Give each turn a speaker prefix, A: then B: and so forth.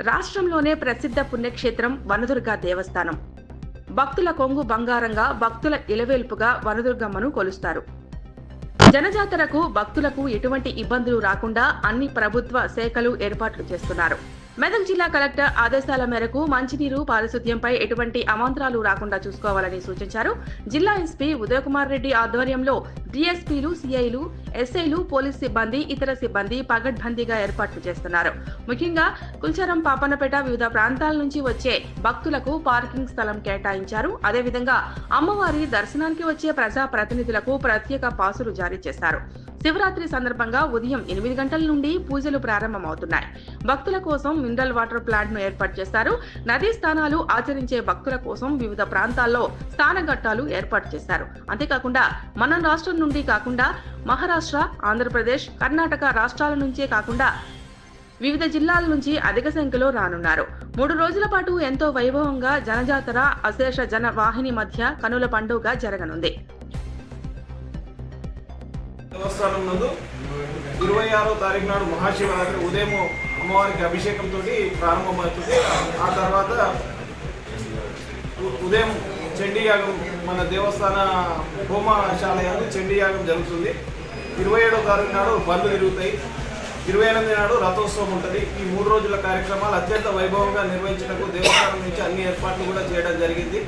A: రాష్ట్రంలోనే ప్రసిద్ధ పుణ్యక్షేత్రం వనదుర్గ దేవస్థానం. భక్తుల కొంగు బంగారంగా భక్తుల ఇలవేల్పుగా వనదుర్గమ్మను కొలుస్తారు. జనజాతరకు భక్తులకు ఎటువంటి ఇబ్బందులు రాకుండా అన్ని ప్రభుత్వ శాఖలు ఏర్పాట్లు చేస్తున్నారు. మెదక్ జిల్లా కలెక్టర్ ఆదేశాల మేరకు మంచినీరు పారిశుద్ధ్యంపై ఎటువంటి అవాంతరాలు రాకుండా చూసుకోవాలని సూచించారు. జిల్లా ఎస్పీ ఉదయకుమార్ రెడ్డి ఆధ్వర్యంలో డిఎస్పీలు సిఐలు ఎస్ఐలు పోలీస్ సిబ్బంది ఇతర సిబ్బంది పగడ్బందీగా ఏర్పాట్లు చేస్తున్నారు. ముఖ్యంగా కుల్చరం పాపన్నపేట వివిధ ప్రాంతాల నుంచి వచ్చే భక్తులకు పార్కింగ్ స్థలం కేటాయించారు. అదేవిధంగా అమ్మవారి దర్శనానికి వచ్చే ప్రజా ప్రతినిధులకు ప్రత్యేక పాసులు జారీ చేశారు. శివరాత్రి సందర్భంగా ఉదయం ఎనిమిది గంటల నుండి పూజలు ప్రారంభమవుతున్నాయి. భక్తుల కోసం మినరల్ వాటర్ ప్లాంట్ను ఏర్పాటు చేశారు. నదీ స్థానాలు ఆచరించే భక్తుల కోసం వివిధ ప్రాంతాల్లో స్థానఘట్టాలు ఏర్పాటు చేశారు. అంతేకాకుండా మన రాష్ట్రం నుండి కాకుండా మహారాష్ట్ర ఆంధ్రప్రదేశ్ కర్ణాటక రాష్ట్రాల నుంచే కాకుండా వివిధ జిల్లాల నుంచి అధిక సంఖ్యలో రానున్నారు. మూడు రోజుల పాటు ఎంతో వైభవంగా జనజాతర అశేష జన వాహిని మధ్య కనుల పండుగ జరగనుంది.
B: దేవస్థానం నందు ఇరవై ఆరో తారీఖు నాడు మహాశివరాత్రి ఉదయం అమ్మవారికి అభిషేకంతో ప్రారంభమవుతుంది ఆ తర్వాత ఉదయం చండీయాగం మన దేవస్థాన హోమశాల చండీయాగం జరుగుతుంది. ఇరవై ఏడో తారీఖు నాడు బండ్లు తిరుగుతాయి. ఇరవై ఎనిమిది నాడు రథోత్సవం ఉంటుంది. ఈ మూడు రోజుల కార్యక్రమాలు అత్యంత వైభవంగా నిర్వహించడానికి దేవస్థానం నుంచి అన్ని ఏర్పాట్లు కూడా చేయడం జరిగింది.